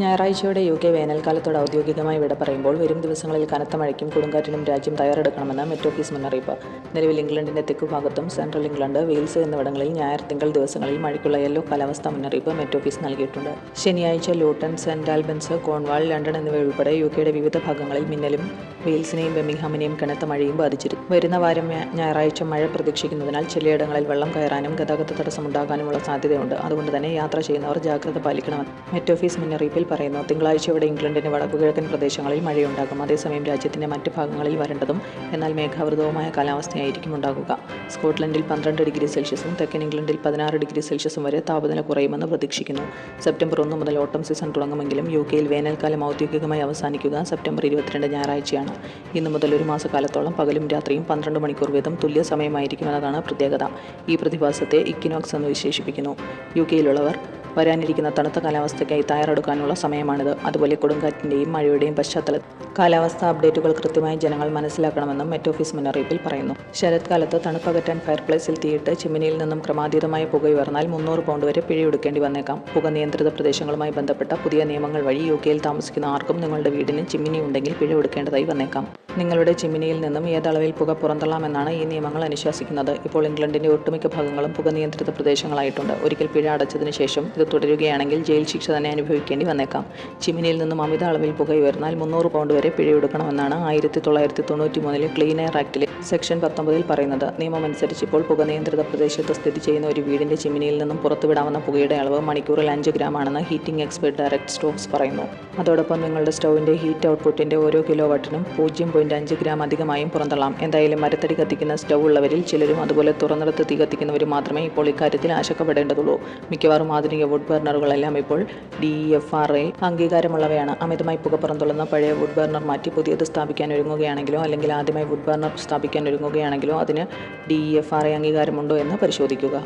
ഞായറാഴ്ചയോടെ U K വേനൽക്കാലത്തോട് ഔദ്യോഗികമായി വിട പറയുമ്പോൾ വരും ദിവസങ്ങളിൽ കനത്ത മഴയ്ക്കും കൊടുങ്കാറ്റിനും രാജ്യം തയ്യാറെടുക്കണമെന്ന് മെറ്റ് ഓഫീസ് മുന്നറിയിപ്പ്. നിലവിൽ ഇംഗ്ലണ്ടിന്റെ തെക്കുഭാഗത്തും സെൻട്രൽ ഇംഗ്ലണ്ട് വെയിൽസ് എന്നിവിടങ്ങളിൽ ഞായർ തിങ്കൾ ദിവസങ്ങളിൽ മഴയ്ക്കുള്ള യെല്ലോ കാലാവസ്ഥാ മുന്നറിയിപ്പ് മെറ്റ് ഓഫീസ് നൽകിയിട്ടുണ്ട്. ശനിയാഴ്ച Luton Saint Albans Cornwall London എന്നിവയുൾപ്പെടെ യു കെയുടെ വിവിധ ഭാഗങ്ങളിൽ മിന്നലും വെയിൽസിനെയും ബെമിംഗ്ഹാമിനെയും കനത്ത മഴയും ബാധിച്ചിരുന്നു. വരുന്ന വാരം ഞായറാഴ്ച മഴ പ്രതീക്ഷിക്കുന്നതിനാൽ ചിലയിടങ്ങളിൽ വെള്ളം കയറാനും ഗതാഗത തടസ്സമുണ്ടാകാനുമുള്ള സാധ്യതയുണ്ട്. അതുകൊണ്ട് തന്നെ യാത്ര ചെയ്യുന്നവർ ജാഗ്രത പാലിക്കണമെന്ന് മെറ്റ് ഓഫീസ് മുന്നറിയിപ്പിൽ പറയുന്നു. തിങ്കളാഴ്ചയോടെ ഇംഗ്ലണ്ടിന് വടക്കുകിഴക്കൻ പ്രദേശങ്ങളിൽ മഴയുണ്ടാകും. അതേസമയം രാജ്യത്തിന്റെ മറ്റ് ഭാഗങ്ങളിൽ വരണ്ടതും എന്നാൽ മേഘാവൃതവുമായ കാലാവസ്ഥയായിരിക്കും ഉണ്ടാകുക. സ്കോട്ട്ലൻഡിൽ പന്ത്രണ്ട് ഡിഗ്രി സെൽഷ്യസും തെക്കൻ ഇംഗ്ലണ്ടിൽ പതിനാറ് ഡിഗ്രി സെൽഷ്യസും വരെ താപനില കുറയുമെന്ന് പ്രതീക്ഷിക്കുന്നു. സെപ്റ്റംബർ ഒന്ന് മുതൽ ഓട്ടം സീസൺ തുടങ്ങുമെങ്കിലും യു കെയിൽ വേനൽക്കാലം ഔദ്യോഗികമായി അവസാനിക്കുക സെപ്റ്റംബർ ഇരുപത്തിരണ്ട് ഞായറാഴ്ചയാണ്. ഇന്നു മുതൽ ഒരു മാസക്കാലത്തോളം പകലും രാത്രിയും പന്ത്രണ്ട് മണിക്കൂർ വീതം തുല്യ സമയമായിരിക്കുമെന്നതാണ് പ്രത്യേകത. ഈ പ്രതിഭാസത്തെ ഇക്കിനോക്സ് എന്ന് വിശേഷിപ്പിക്കുന്നു. യു കെയിലുള്ളവർ വരാനിരിക്കുന്ന തണുത്ത കാലാവസ്ഥയ്ക്കായി തയ്യാറെടുക്കാനുള്ള സമയമാണിത്. അതുപോലെ കൊടുങ്കാറ്റിന്റെയും മഴയുടെയും പശ്ചാത്തല കാലാവസ്ഥാ അപ്ഡേറ്റുകൾ കൃത്യമായി ജനങ്ങൾ മനസ്സിലാക്കണമെന്നും മെറ്റ് ഓഫീസ് മുന്നറിയിപ്പിൽ പറയുന്നു. ശരത്കാലത്ത് തണുപ്പകറ്റാൻ ഫയർപ്ലേസിൽ തീയിട്ട് ചിമ്മിനിയിൽ നിന്നും ക്രമാതീതമായ പുക ഉയർന്നാൽ മുന്നൂറ് പൗണ്ട് വരെ പിഴയൊടുക്കേണ്ടി വന്നേക്കാം. പുക നിയന്ത്രിത പ്രദേശങ്ങളുമായി ബന്ധപ്പെട്ട പുതിയ നിയമങ്ങൾ വഴി യു കെയിൽ താമസിക്കുന്ന ആർക്കും നിങ്ങളുടെ വീടിന് ചിമ്മിനി ഉണ്ടെങ്കിൽ പിഴ ഒടുക്കേണ്ടതായി വന്നേക്കാം. നിങ്ങളുടെ ചിമ്മിനിയിൽ നിന്നും ഏതളവിൽ പുക പുറന്തള്ളാമെന്നാണ് ഈ നിയമങ്ങൾ അനുശാസിക്കുന്നത്. ഇപ്പോൾ ഇംഗ്ലണ്ടിന്റെ ഒട്ടുമിക്ക ഭാഗങ്ങളും പുക നിയന്ത്രിത പ്രദേശങ്ങളായിട്ടുണ്ട്. ഒരിക്കൽ പിഴ അടച്ചതിന് ശേഷം ഇത് തുടരുകയാണെങ്കിൽ ജയിൽ ശിക്ഷ തന്നെ അനുഭവിക്കേണ്ടി വന്നേക്കാം. ചിമ്മിനിയിൽ നിന്നും അമിത അളവിൽ പുക ഉയർന്നാൽ മുന്നൂറ് പൗണ്ട് വരെ പിഴയെടുക്കണമെന്നാണ് ആയിരത്തി തൊള്ളായിരത്തി തൊണ്ണൂറ്റി മൂന്നിലെ ക്ലീൻ എയർ ആക്ടിലെ സെക്ഷൻ പത്തൊമ്പതിൽ പറയുന്നത്. നിയമമനുസരിച്ച് ഇപ്പോൾ പുക നിയന്ത്രിത പ്രദേശത്ത് സ്ഥിതി ചെയ്യുന്ന ഒരു വീടിന്റെ ചിമ്മിനിയിൽ നിന്നും പുറത്തുവിടാവുന്ന പുകയുടെ അളവ് മണിക്കൂറിൽ അഞ്ച് ഗ്രാം ആണെന്ന് ഹീറ്റിംഗ് എക്സ്പെർട്ട് ഡയറക്ട് സ്റ്റോക്സ് പറയുന്നു. അതോടൊപ്പം നിങ്ങളുടെ സ്റ്റൗവിന്റെ ഹീറ്റ് ഔട്ട്പുട്ടിന്റെ ഓരോ കിലോ വാട്ടിനും പൂജ്യം പോയിന്റ് അഞ്ച് ഗ്രാം അധികമായും പുറന്തള്ളാം. എന്തായാലും മരത്തടി കത്തിക്കുന്ന സ്റ്റൗ ഉള്ളവരിൽ ചിലരും അതുപോലെ തുറന്നിടത്ത് തീ കത്തിക്കുന്നവരും മാത്രമേ ഇപ്പോൾ ഇക്കാര്യത്തിൽ ആശങ്കപ്പെടേണ്ടതുള്ളൂ. മിക്കവാറും ആധുനിക വുഡ് ബർണറുകളെല്ലാം ഇപ്പോൾ ഡി എഫ് ആർ എ അംഗീകാരമുള്ളവയാണ്. അമിതമായി പുക പുറന്തള്ളുന്ന പഴയ വുഡ് ബർണർ മാറ്റി പുതിയത് സ്ഥാപിക്കാൻ ഒരുങ്ങുകയാണെങ്കിലോ അല്ലെങ്കിൽ ആദ്യമായി വുഡ് ബർണർ സ്ഥാപിക്കാൻ ഒരുങ്ങുകയാണെങ്കിലോ അതിന് ഡി എഫ് ആർ എ അംഗീകാരമുണ്ടോ എന്ന് പരിശോധിക്കുക.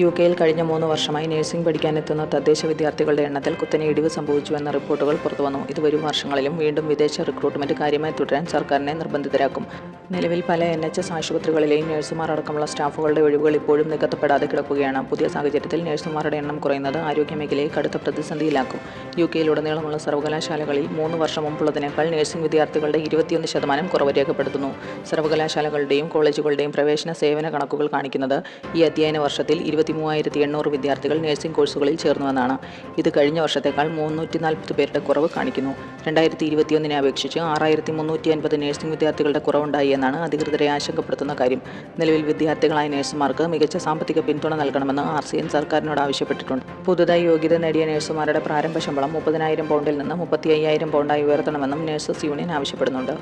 യു കെയിൽ കഴിഞ്ഞ മൂന്ന് വർഷമായി നഴ്സിംഗ് പഠിക്കാനെത്തുന്ന തദ്ദേശ വിദ്യാർത്ഥികളുടെ എണ്ണത്തിൽ കുത്തനെ ഇടിവ് സംഭവിച്ചുവെന്ന റിപ്പോർട്ടുകൾ പുറത്തുവന്നു. ഇത് വരും വർഷങ്ങളിലും വീണ്ടും വിദേശ റിക്രൂട്ട്മെന്റ് കാര്യമായി തുടരാൻ സർക്കാരിനെ നിർബന്ധിതരാക്കും. നിലവിൽ പല എൻ എച്ച് എസ് ആശുപത്രികളിലെയും നഴ്സുമാർ അടക്കമുള്ള സ്റ്റാഫുകളുടെ ഒഴിവുകൾ ഇപ്പോഴും നികത്തപ്പെടാതെ കിടക്കുകയാണ്. പുതിയ സാഹചര്യത്തിൽ നഴ്സുമാരുടെ എണ്ണം കുറയുന്നത് ആരോഗ്യമേഖലയെ കടുത്ത പ്രതിസന്ധിയിലാക്കും. യു കെയിലുടനീളമുള്ള സർവകലാശാലകളിൽ മൂന്ന് വർഷം മുമ്പുള്ളതിനേക്കാൾ നഴ്സിംഗ് വിദ്യാർത്ഥികളുടെ ഇരുപത്തിയൊന്ന് ശതമാനം കുറവ് രേഖപ്പെടുത്തുന്നു. സർവകലാശാലകളുടെയും കോളേജുകളുടെയും പ്രവേശന സേവന കണക്കുകൾ കാണിക്കുന്നത് ഈ അധ്യയന വർഷത്തിൽ ഇരുപത്തി മൂവായിരത്തി എണ്ണൂറ് വിദ്യാർത്ഥികൾ നഴ്സിംഗ് കോഴ്സുകളിൽ ചേർന്നുവെന്നാണ്. ഇത് കഴിഞ്ഞ വർഷത്തേക്കാൾ മുന്നൂറ്റി നാൽപ്പത് പേരുടെ കുറവ് കാണിക്കുന്നു. രണ്ടായിരത്തി ഇരുപത്തിയൊന്നിനെ അപേക്ഷിച്ച് ആറായിരത്തി മുന്നൂറ്റി അൻപത് നഴ്സിംഗ് വിദ്യാർത്ഥികളുടെ കുറവുണ്ടായി എന്നാണ് അധികൃതരെ ആശങ്കപ്പെടുത്തുന്ന കാര്യം. നിലവിൽ വിദ്യാർത്ഥികളായ നഴ്സുമാർക്ക് മികച്ച സാമ്പത്തിക പിന്തുണ നൽകണമെന്ന് ആർ സി എൻ സർക്കാരിനോട് ആവശ്യപ്പെട്ടിട്ടുണ്ട്. പുതുതായി യോഗ്യത നേടിയ നഴ്സുമാരുടെ പ്രാരംഭ ശമ്പളം മുപ്പതിനായിരം പൗണ്ടിൽ നിന്ന് മുപ്പത്തി അയ്യായിരം പൗണ്ടായി ഉയർത്തണമെന്നും നഴ്സസ് യൂണിയൻ ആവശ്യപ്പെടുന്നുണ്ട്.